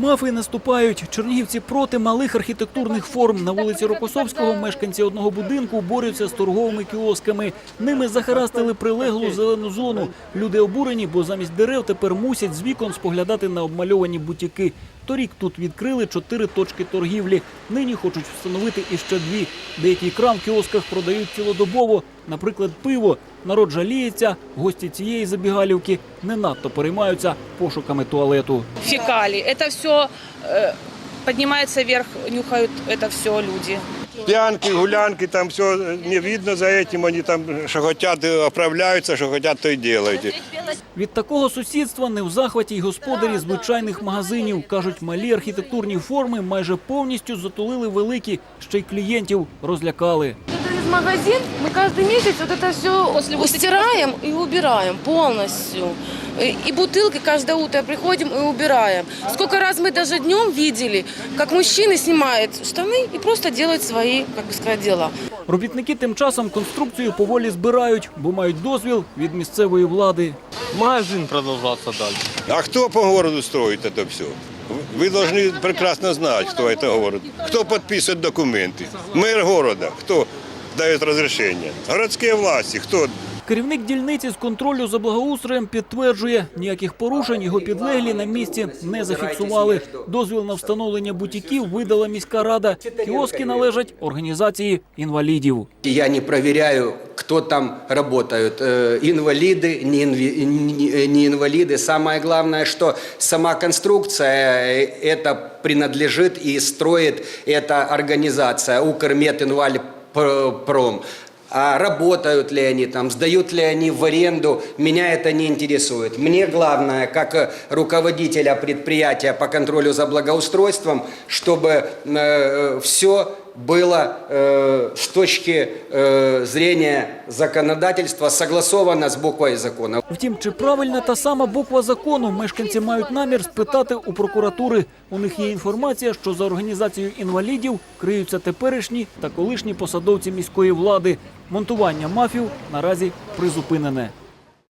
Мафи наступають. Чернігівці проти малих архітектурних форм. На вулиці Рокосовського мешканці одного будинку борються з торговими кіосками. Ними захарастили прилеглу зелену зону. Люди обурені, бо замість дерев тепер мусять з вікон споглядати на обмальовані бутіки. Торік тут відкрили чотири точки торгівлі. Нині хочуть встановити іще дві. Деякі крам в кіосках продають цілодобово. Наприклад, пиво. Народ жаліється. Гості цієї забігалівки не надто переймаються пошуками туалету. Фікалі, це все піднімається вверх, нюхають це все люди. Пьянки, гулянки, там все не видно за этим, они там что хотят, оправляются, что хотят, то и делают. Від такого сусідства не в захваті й господарі звичайних магазинів. Кажуть, малі архітектурні форми майже повністю затулили великі, ще й клієнтів розлякали. Это из магазин мы каждый месяц вот это все стираем и убираем полностью. И и бутылки каждое утро приходим и убираем. Сколько раз мы даже днем видели, как мужчины снимают штаны и просто делают свои, как бы сказать, дела. Робітники тим часом конструкцію поволі збирають, бо мають дозвіл від місцевої влади. Магазин продолжаться дальше. А кто по городу строит это все? Вы должны прекрасно знать, кто это город. Кто подписывает документы? Мэр города. Кто дает разрешение? Городские власти. Кто Керівник дільниці з контролю за благоустроєм підтверджує, ніяких порушень його підлеглі на місці не зафіксували. Дозвіл на встановлення бутіків видала міська рада. Кіоски належать організації інвалідів. Я не проверяю, кто там работают, э, инвалиды, не, инви- не- не инвалиды. Самое главное, что сама конструкция э, это принадлежит и строит эта организация Укрметинвальпром. А работают ли они там, сдают ли они в аренду, меня это не интересует. Мне главное, как э, руководителя предприятия по контролю за благоустройством, чтобы все было э, с точки э, зрения законодательства согласовано с буквой закона. Втім, чи правильна та сама буква закону, мешканці мають намір спитати у прокуратури. У них є інформація, що за організацією інвалідів криються теперішні та колишні посадовці міської влади. Монтування мафів наразі призупинене.